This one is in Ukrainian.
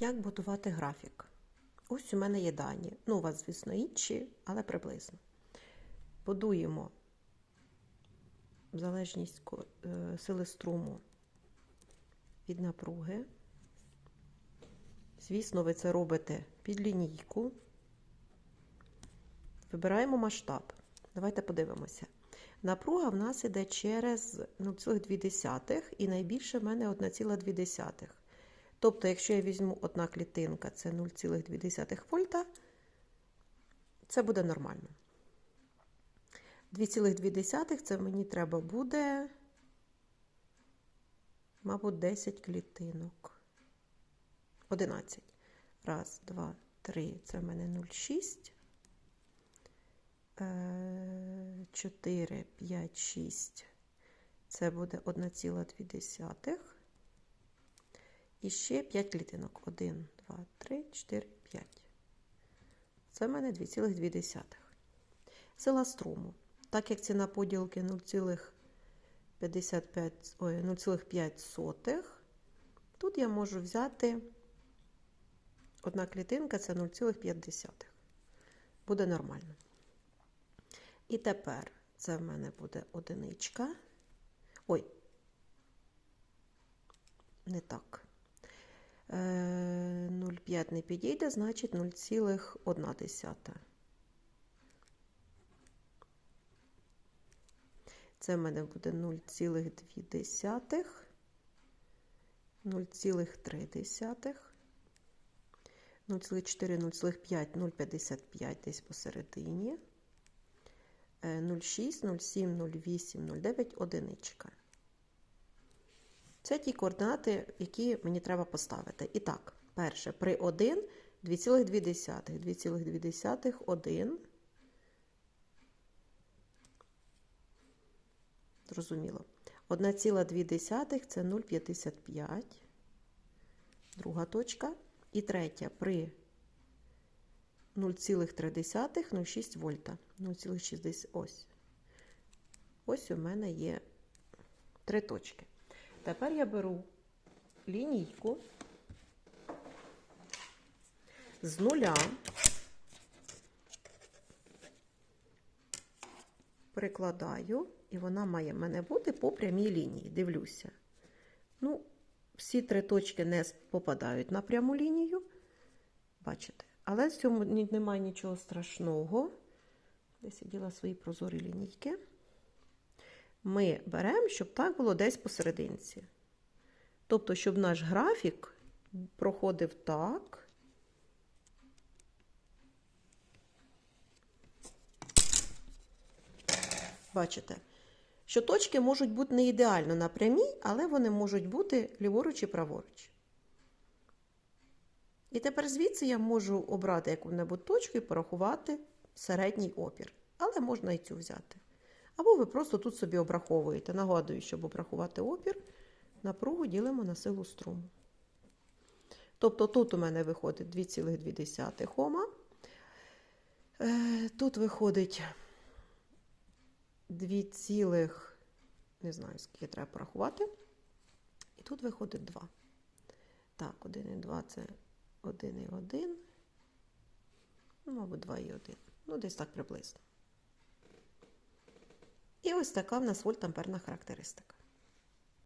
Як будувати графік? Ось у мене є дані. Ну, у вас, звісно, інші, але приблизно. Будуємо залежність е, сили струму від напруги. Звісно, ви це робите під лінійку. Вибираємо масштаб. Давайте подивимося. Напруга в нас іде через 0,2 і найбільше в мене 1,2. Тобто, якщо я візьму одна клітинка, це 0,2 вольта, це буде нормально. 2,2 це мені треба буде, мабуть, 10 клітинок. 11. Раз, два, три. Це в мене 0,6. 4, 5, 6. Це буде 1,2. І ще 5 клітинок. 1, 2, 3, 4, 5. Це в мене 2,2. Сила струму. Так як ціна поділки 0,5, тут я можу взяти одна клітинка це 0,5. Буде нормально. І тепер це в мене буде одиничка. Ой, не так. 0,5 не підійде, значить 0,1. Це в мене буде 0,2, 0,3, 0,4, 0,5, 0,55 десь посередині. 0,6, 07, 08, 09 одиничка. Це ті координати, які мені треба поставити. І так, перше, при 1 2,2. 2,2 1. Зрозуміло. 1,2 це 0,55. Друга точка. І третя при 0,3, 0,6 вольта. 0,60. Ось. Ось у мене є три точки. Тепер я беру лінійку з нуля, прикладаю, і вона має в мене бути по прямій лінії. Дивлюся. Ну, всі три точки не попадають на пряму лінію. Бачите? Але в цьому немає нічого страшного. Десь я діла свої прозорі лінійки. Ми беремо, щоб так було десь посерединці. Тобто, щоб наш графік проходив так. Бачите, що точки можуть бути не ідеально на прямій, але вони можуть бути ліворуч і праворуч. І тепер звідси я можу обрати яку-небудь точку і порахувати середній опір. Але можна і цю взяти. Або ви просто тут собі обраховуєте. Нагадую, щоб обрахувати опір, напругу ділимо на силу струму. Тобто тут у мене виходить 2,2 Ома. Е, Тут виходить 2, цілих, не знаю, скільки треба порахувати. І тут виходить 2. Так, 1,2 це 1,1. Ну, мабуть, 2,1. Ну, десь так приблизно. Ось така в нас вольтамперна характеристика.